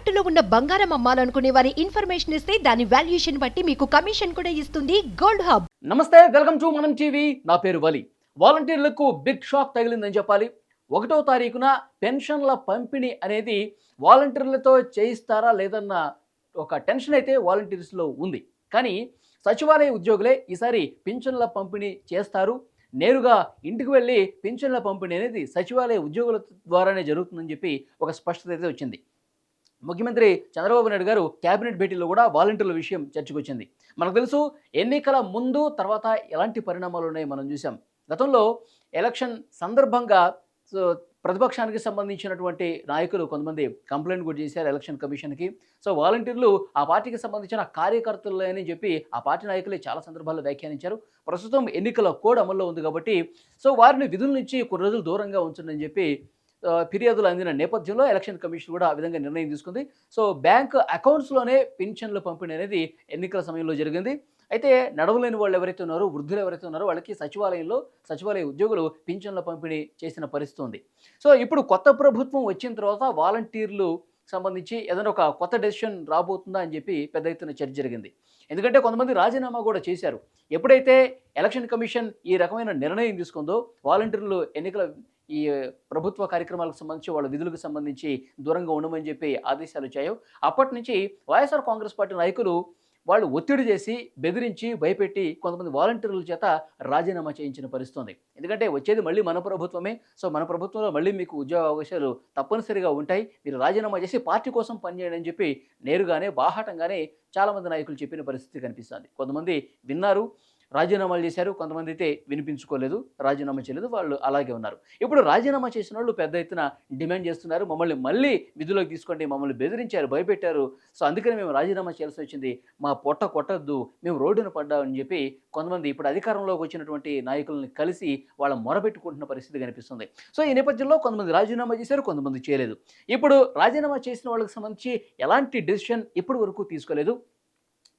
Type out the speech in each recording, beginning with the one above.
తాకట్టులో ఉన్న బంగారం అమ్మాలనుకునే వారి ఇన్ఫర్మేషన్ ఇస్తే దాని వాల్యుయేషన్ బట్టి మీకు కమిషన్ కూడా ఇస్తుంది గోల్డ్ హబ్. నమస్తే వెల్కమ్ టు మనం టీవీ. నా పేరు వలి. వాలంటీర్లకు బిగ్ షాక్ తగిలిందని చెప్పాలి. ఒకటో తారీఖున పెన్షన్ల పంపిణీ అనేది వాలంటీర్లతో చేయిస్తారా లేదన్న ఒక టెన్షన్ అయితే వాలంటీర్స్లో ఉంది. కానీ సచివాలయ ఉద్యోగులే ఈసారి పింఛన్ల పంపిణీ చేస్తారు. నేరుగా ఇంటికి వెళ్ళి పింఛన్ల పంపిణీ అనేది సచివాలయ ఉద్యోగుల ద్వారానే జరుగుతుందని చెప్పి ఒక స్పష్టత అయితే వచ్చింది. ముఖ్యమంత్రి చంద్రబాబు నాయుడు గారు కేబినెట్ భేటీలో కూడా వాలంటీర్ల విషయం చర్చకొచ్చింది. మనకు తెలుసు ఎన్నికల ముందు తర్వాత ఎలాంటి పరిణామాలు ఉన్నాయో మనం చూసాం గతంలో ఎలక్షన్ సందర్భంగా సో ప్రతిపక్షానికి సంబంధించినటువంటి నాయకులు కొంతమంది కంప్లైంట్ కూడా చేశారు ఎలక్షన్ కమిషన్కి. సో వాలంటీర్లు ఆ పార్టీకి సంబంధించిన కార్యకర్తలే అని చెప్పి ఆ పార్టీ నాయకులే చాలా సందర్భాల్లో వ్యాఖ్యానించారు. ప్రస్తుతం ఎన్నికల కోడ్ అమల్లో ఉంది కాబట్టి సో వారిని విధుల నుంచి కొన్ని రోజులు దూరంగా ఉంచండి అని చెప్పి ఫిర్యాదులు అందిన నేపథ్యంలో ఎలక్షన్ కమిషన్ కూడా ఆ విధంగా నిర్ణయం తీసుకుంది. సో బ్యాంక్ అకౌంట్స్లోనే పింఛన్ల పంపిణీ అనేది ఎన్నికల సమయంలో జరిగింది. అయితే నడవలేని వాళ్ళు ఎవరైతే ఉన్నారో వృద్ధులు ఎవరైతే ఉన్నారో వాళ్ళకి సచివాలయంలో సచివాలయ ఉద్యోగులు పింఛన్ల పంపిణీ చేసిన పరిస్థితి ఉంది. సో ఇప్పుడు కొత్త ప్రభుత్వం వచ్చిన తర్వాత వాలంటీర్లు సంబంధించి ఏదైనా ఒక కొత్త డెసిషన్ రాబోతుందా అని చెప్పి పెద్ద ఎత్తున చర్చ జరిగింది. ఎందుకంటే కొంతమంది రాజీనామా కూడా చేశారు. ఎప్పుడైతే ఎలక్షన్ కమిషన్ ఈ రకమైన నిర్ణయం తీసుకుందో వాలంటీర్లు ఎన్నికల ఈ ప్రభుత్వ కార్యక్రమాలకు సంబంధించి వాళ్ళ విధులకు సంబంధించి దూరంగా ఉండమని చెప్పి ఆదేశాలు వచ్చాయో. అప్పటి నుంచి వైఎస్ఆర్ కాంగ్రెస్ పార్టీ నాయకులు వాళ్ళు ఒత్తిడి చేసి బెదిరించి భయపెట్టి కొంతమంది వాలంటీర్ల చేత రాజీనామా చేయించిన పరిస్థితుంది. ఎందుకంటే వచ్చేది మళ్ళీ మన ప్రభుత్వమే. సో మన ప్రభుత్వంలో మళ్ళీ మీకు ఉద్యోగ అవకాశాలు తప్పనిసరిగా ఉంటాయి. మీరు రాజీనామా చేసి పార్టీ కోసం పనిచేయండి అని చెప్పి నేరుగానే బాహాటంగానే చాలామంది నాయకులు చెప్పిన పరిస్థితి కనిపిస్తుంది. కొంతమంది విన్నారు. రాజీనామాలు చేశారు కొంతమంది అయితే వినిపించుకోలేదు రాజీనామా చేయలేదు వాళ్ళు అలాగే ఉన్నారు. ఇప్పుడు రాజీనామా చేసిన వాళ్ళు పెద్ద ఎత్తున డిమాండ్ చేస్తున్నారు మమ్మల్ని మళ్ళీ విధుల్లోకి తీసుకోండి మమ్మల్ని బెదిరించారు భయపెట్టారు. సో అందుకని మేము రాజీనామా చేయాల్సి వచ్చింది. మా పొట్ట కొట్టద్దు మేము రోడ్డున పడ్డామని చెప్పి కొంతమంది ఇప్పుడు అధికారంలోకి వచ్చినటువంటి నాయకులను కలిసి వాళ్ళ మొరబెట్టుకుంటున్న పరిస్థితి కనిపిస్తుంది. సో ఈ నేపథ్యంలో కొంతమంది రాజీనామా చేశారు కొంతమంది చేయలేదు. ఇప్పుడు రాజీనామా చేసిన వాళ్ళకి సంబంధించి ఎలాంటి డెసిషన్ ఇప్పటి వరకు తీసుకోలేదు?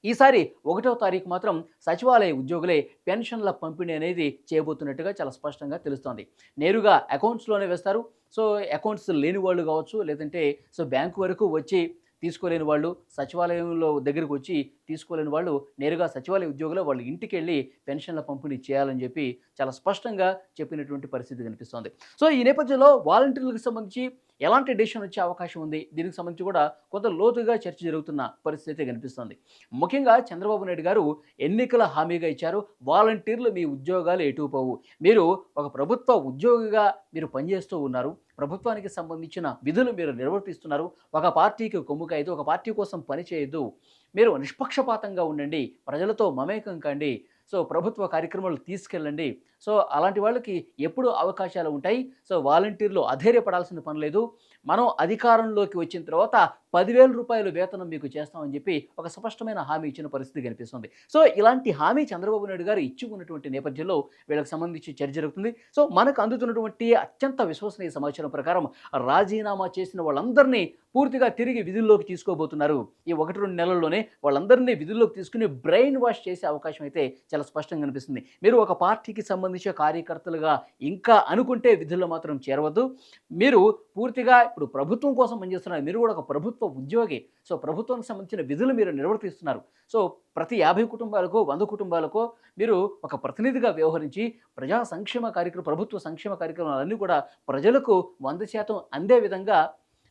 ఈసారి ఒకటో తారీఖు మాత్రం సచివాలయ ఉద్యోగులే పెన్షన్ల పంపిణీ అనేది చేయబోతున్నట్టుగా చాలా స్పష్టంగా తెలుస్తోంది. నేరుగా అకౌంట్స్లోనే వేస్తారు. సో అకౌంట్స్ లేని వాళ్ళు కావచ్చు లేదంటే సో బ్యాంకు వరకు వచ్చి తీసుకోలేని వాళ్ళు సచివాలయంలో దగ్గరకు వచ్చి తీసుకోలేని వాళ్ళు నేరుగా సచివాలయ ఉద్యోగులు వాళ్ళు ఇంటికి వెళ్ళి పెన్షన్ల పంపిణీ చేయాలని చెప్పి చాలా స్పష్టంగా చెప్పినటువంటి పరిస్థితి కనిపిస్తోంది. సో ఈ నేపథ్యంలో వాలంటీర్లకు సంబంధించి ఎలాంటి డెసిషన్ వచ్చే అవకాశం ఉంది? దీనికి సంబంధించి కూడా కొంత లోతుగా చర్చ జరుగుతున్న పరిస్థితి కనిపిస్తుంది. ముఖ్యంగా చంద్రబాబు నాయుడు గారు ఎన్నికల హామీగా ఇచ్చారు. వాలంటీర్లు మీ ఉద్యోగాలు ఎటుపోవు మీరు ఒక ప్రభుత్వ ఉద్యోగిగా మీరు పనిచేస్తూ ఉన్నారు. ప్రభుత్వానికి సంబంధించిన విధులు మీరు నిర్వర్తిస్తున్నారు. ఒక పార్టీకి కొమ్ము కాయదు. ఒక పార్టీ కోసం పనిచేయదు మీరు నిష్పక్షపాతంగా ఉండండి. ప్రజలతో మమేకం కండి. సో ప్రభుత్వ కార్యక్రమాలు తీసుకెళ్ళండి. సో అలాంటి వాళ్ళకి ఎప్పుడు అవకాశాలు ఉంటాయి. సో వాలంటీర్లు అధైర్యపడాల్సిన పని లేదు. మనం అధికారంలోకి వచ్చిన తర్వాత పదివేల రూపాయలు వేతనం మీకు చేస్తామని చెప్పి ఒక స్పష్టమైన హామీ ఇచ్చిన పరిస్థితి కనిపిస్తుంది. సో ఇలాంటి హామీ చంద్రబాబు నాయుడు గారు ఇచ్చి ఉన్నటువంటి నేపథ్యంలో వీళ్ళకి సంబంధించి చర్చ జరుగుతుంది. సో మనకు అందుతున్నటువంటి అత్యంత విశ్వసనీయ సమాచారం ప్రకారం రాజీనామా చేసిన వాళ్ళందరినీ పూర్తిగా తిరిగి విధుల్లోకి తీసుకోబోతున్నారు. ఈ ఒకటి రెండు నెలల్లోనే వాళ్ళందరినీ విధుల్లోకి తీసుకుని బ్రెయిన్ వాష్ చేసే అవకాశం అయితే చాలా స్పష్టంగా కనిపిస్తుంది. మీరు ఒక పార్టీకి సంబంధించిన కార్యకర్తలుగా ఇంకా అనుకుంటే విధుల్లో మాత్రం చేరవద్దు. మీరు పూర్తిగా ఇప్పుడు ప్రభుత్వం కోసం పనిచేస్తున్నారు. మీరు కూడా ఒక ప్రభుత్వ ఉద్యోగి. సో ప్రభుత్వానికి సంబంధించిన విధులు మీరు నిర్వర్తిస్తున్నారు. సో ప్రతి యాభై కుటుంబాలకు వంద కుటుంబాలకు మీరు ఒక ప్రతినిధిగా వ్యవహరించి ప్రజా సంక్షేమ కార్యక్రమ ప్రభుత్వ సంక్షేమ కార్యక్రమాలన్నీ కూడా ప్రజలకు వంద శాతం అందే విధంగా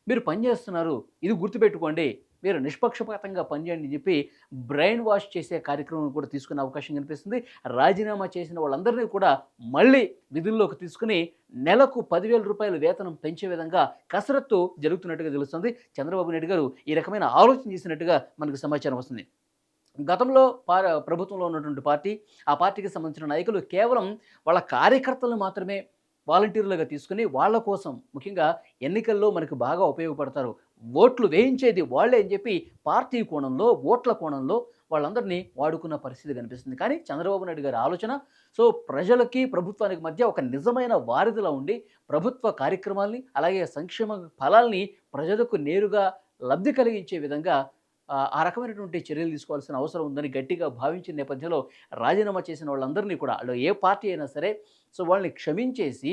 మీరు పనిచేస్తున్నారు. ఇది గుర్తుపెట్టుకోండి. మీరు నిష్పక్షపాతంగా పనిచేయండి అని చెప్పి బ్రెయిన్ వాష్ చేసే కార్యక్రమం కూడా తీసుకునే అవకాశం కనిపిస్తుంది. రాజీనామా చేసిన వాళ్ళందరినీ కూడా మళ్ళీ విధుల్లోకి తీసుకుని నెలకు పదివేల రూపాయల వేతనం పెంచే విధంగా కసరత్తు జరుగుతున్నట్టుగా తెలుస్తుంది. చంద్రబాబు నాయుడు గారు ఈ రకమైన ఆలోచన చేసినట్టుగా మనకు సమాచారం వస్తుంది. గతంలో ప్రభుత్వంలో ఉన్నటువంటి పార్టీ ఆ పార్టీకి సంబంధించిన నాయకులు కేవలం వాళ్ళ కార్యకర్తలను మాత్రమే వాలంటీర్లుగా తీసుకుని వాళ్ళ కోసం ముఖ్యంగా ఎన్నికల్లో మనకు బాగా ఉపయోగపడతారు. ఓట్లు వేయించేది వాళ్ళే అని చెప్పి పార్టీ కోణంలో ఓట్ల కోణంలో వాళ్ళందరినీ వాడుకున్న పరిస్థితి కనిపిస్తుంది. కానీ చంద్రబాబు నాయుడు గారి ఆలోచన సో ప్రజలకి ప్రభుత్వానికి మధ్య ఒక నిజమైన వారధిలా ఉండి ప్రభుత్వ కార్యక్రమాల్ని అలాగే సంక్షేమ ఫలాల్ని ప్రజలకు నేరుగా లబ్ధి కలిగించే విధంగా ఆ, ఆ రకమైనటువంటి చర్యలు తీసుకోవాల్సిన అవసరం ఉందని గట్టిగా భావించిన నేపథ్యంలో రాజీనామా చేసిన వాళ్ళందరినీ కూడా వాళ్ళు ఏ పార్టీ అయినా సరే సో వాళ్ళని క్షమించేసి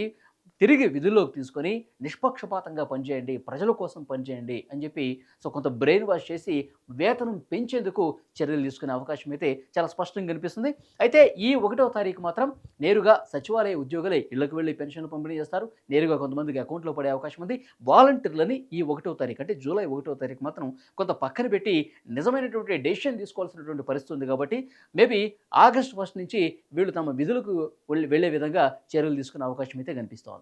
తిరిగి విధుల్లోకి తీసుకొని నిష్పక్షపాతంగా పనిచేయండి ప్రజల కోసం పనిచేయండి అని చెప్పి సో కొంత బ్రెయిన్ వాష్ చేసి వేతనం పెంచేందుకు చర్యలు తీసుకునే అవకాశం అయితే చాలా స్పష్టంగా కనిపిస్తుంది. అయితే ఈ ఒకటో తారీఖు మాత్రం నేరుగా సచివాలయ ఉద్యోగులే ఇళ్ళకు వెళ్ళి పెన్షన్లు పంపిణీ చేస్తారు. నేరుగా కొంతమందికి అకౌంట్లో పడే అవకాశం ఉంది. వాలంటీర్లని ఈ ఒకటో తారీఖు అంటే జూలై ఒకటో తారీఖు మాత్రం కొంత పక్కన పెట్టి నిజమైనటువంటి డెసిషన్ తీసుకోవాల్సినటువంటి పరిస్థితి ఉంది కాబట్టి మేబీ ఆగస్ట్ ఫస్ట్ నుంచి వీళ్ళు తమ విధులకు వెళ్ళి వెళ్ళే విధంగా చర్యలు తీసుకునే అవకాశం అయితే కనిపిస్తోంది.